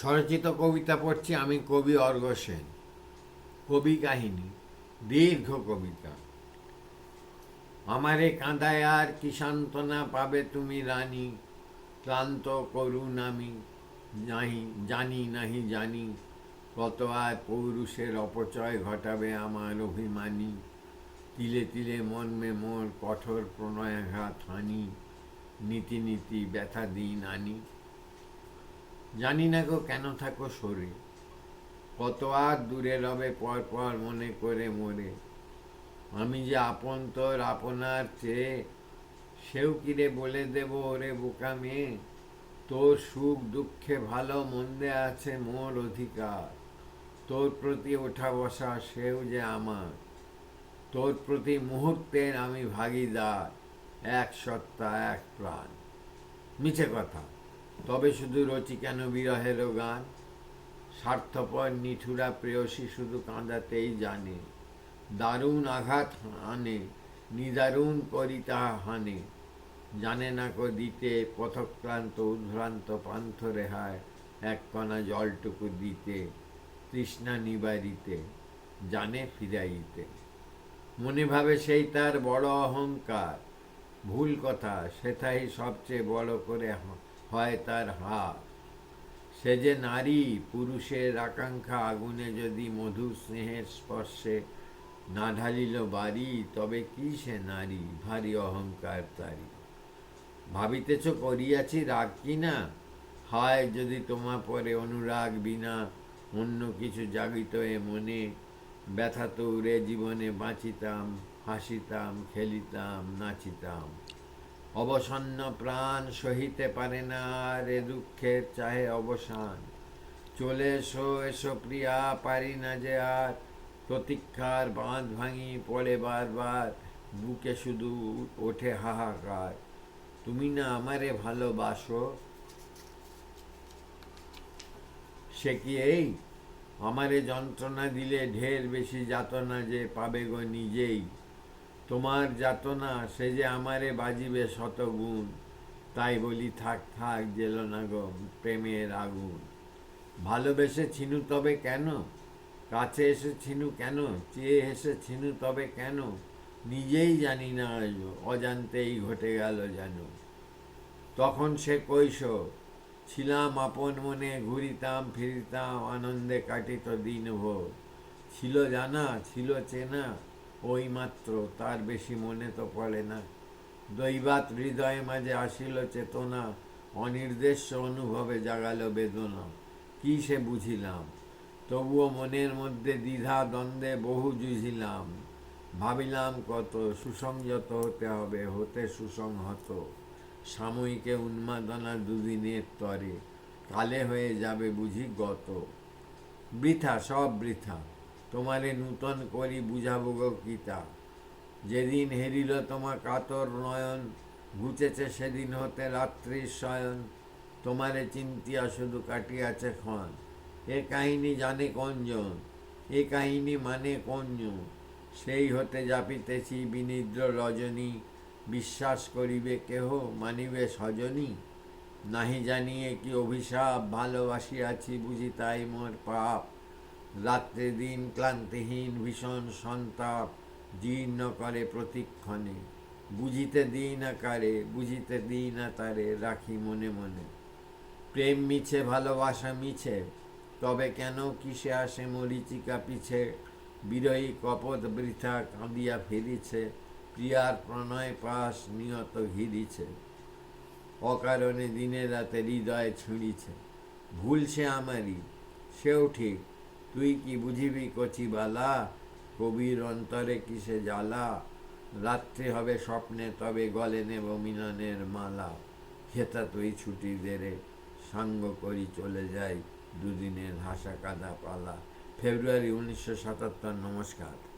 স্বরচিত কবিতা পড়ছি আমি কবি অর্ঘ সেন। কবি কাহিনী, দীর্ঘ কবিতা। আমারে কাঁদায় আর কি সান্ত্বনা পাবে তুমি রানী? ক্লান্ত করুন আমি নাহি, জানি নাহি, জানি কত আর পৌরুষের অপচয় ঘটাবে আমার অভিমানী। তিলে তিলে মর্মে মোর কঠোর প্রণয়াঘাত হানি, নীতি নীতি ব্যথা দিন আনি জানি না গো, কেন থাকো সরে। কত আর দূরে রবে, পর পর মনে করে মোরে। আমি যে আপন তোর, আপনার চেয়ে সেও কিরে বলে দেব ওরে বোকা মেয়ে তোর সুখ দুঃখে ভালো মন্দে আছে মোর অধিকার। তোর প্রতি ওঠা বসা সেও যে আমার। তোর প্রতি মুহূর্তের আমি ভাগিদার, এক সত্তা, এক প্রাণ। মিছে কথা। তবে শুধু রচি কেন বিরহেরও গান? স্বার্থপর, নিঠুরা, প্রেয়সী শুধু কাঁদাতেই জানে। দারুণ আঘাত আনে, নিদারুণ করি তাহা হানে। জানে না কো দিতে পথক্রান্ত, উদ্ভ্রান্ত পান্থ রেহায় এক কণা জলটুকু দিতে, তৃষ্ণা নিবারিতে, জানে ফিরাইতে। মনে ভাবে সেই তার বড় অহংকার। ভুল কথা, সেথাই সবচেয়ে বড় করে হয় তার হার সে যে নারী, পুরুষের আকাঙ্ক্ষা আগুনে যদি মধু স্নেহের স্পর্শে না ঢালিল বাড়ি, তবে কি সে নারী? ভারী অহংকার তারি ভাবিতেছ করিয়াছি রাগ কিনা হায়, যদি তোমা পরে অনুরাগ বিনা অন্য কিছু জাগিত এ মনে, ব্যথা তো উড়ে জীবনে বাঁচিতাম, হাসিতাম, খেলিতাম, নাচিতাম। অবসন্ন প্রাণ সহিতে পারে না এ দুঃখের চাহে অবসান। চলে এসো এসো প্রিয়া, পারি না যে আর। প্রতীক্ষার বাঁধ ভাঙি পড়ে বারবার, বুকে শুধু ওঠে হাহাকার। তুমি না আমারে ভালোবাসো? সে কি এই? আমারে যন্ত্রণা দিলে ঢের বেশি যাতনা যে পাবে গো নিজেই। তোমার যাতনা, সে যে আমারে বাজিবে শতগুণ, তাই বলি থাক থাক জেল না গো প্রেমের আগুন। ভালোবেসে ছিনু তবে কেন? কাছে এসে ছিনু কেন? চেয়ে এসে ছিনু তবে কেন? নিজেই জানি না অজান্তেই ঘটে গেল যেন। তখন সে কৈশোর, ছিলাম আপন মনে, ঘুরিতাম, ফিরিতাম, আনন্দে কাটিত দিন ভোর ছিল জানা, ছিল চেনা ওই মাত্র তার বেশি মনে তো পড়ে না। দৈবাত হৃদয়ে মাঝে আসিল চেতনা, অনির্দেশ্য অনুভবে জাগালো বেদনা। কি সে বুঝিলাম? তবুও মনের মধ্যে দ্বিধা দ্বন্দ্বে বহু জুঝিলাম ভাবিলাম কত, সুসংযত হতে হবে, হতে সুসংহত। সাময়িকে উন্মাদনা দুদিনের তরে, কালে হয়ে যাবে বুঝি গত। বৃথা, সব বৃথা। তোমারে নূতন করি বুঝাবো গীতা। যেদিন হেরিল তোমার কাতর নয়ন, ঘুচেছে সেদিন হতে রাত্রির শয়ন। তোমারে চিন্তিয়া শুধু কাটিয়াছে ক্ষণ। এ কাহিনী জানে কঞ্জন, এ কাহিনী মানে কঞ্জন। সেই হতে জাপিতেছি বিনিদ্র রজনী, বিশ্বাস করিবে কেহ মানিবে সজনী। নাহি জানিয়ে কি অভিশাপ, ভালোবাসিয়াছি বুঝি তাই মোর পাপ। রাত্রে দিন ক্লান্তিহীন ভীষণ সন্তাপ জীর্ণ করে প্রতিক্ষণে। বুঝিতে দিই না কারে বুঝিতে দিই না তারে রাখি মনে মনে। প্রেম মিছে, ভালোবাসা মিছে, তবে কেন কিসে আসে মরিচিকা পিছে? বিরহী কপট বৃথা কাঁদিয়া ফিরিছে প্রিয়ার প্রণয় পাশ নিয়ত ঘিরিছে। অকারণে দিনে রাতে হৃদয় ছুঁড়িছে। ভুল সে আমারই, সেও ঠিক তুই কি বুঝিবি কচিবালা কবির অন্তরে কিসে জ্বালা? রাত্রি হবে স্বপ্নে, তবে গলে নেব মিননের মালা। খেতা তুই ছুটি দেরে, সাঙ্গ করি চলে যাই দুদিনের হাসা কাদা পালা। ফেব্রুয়ারি উনিশশো সাতাত্তর, নমস্কার।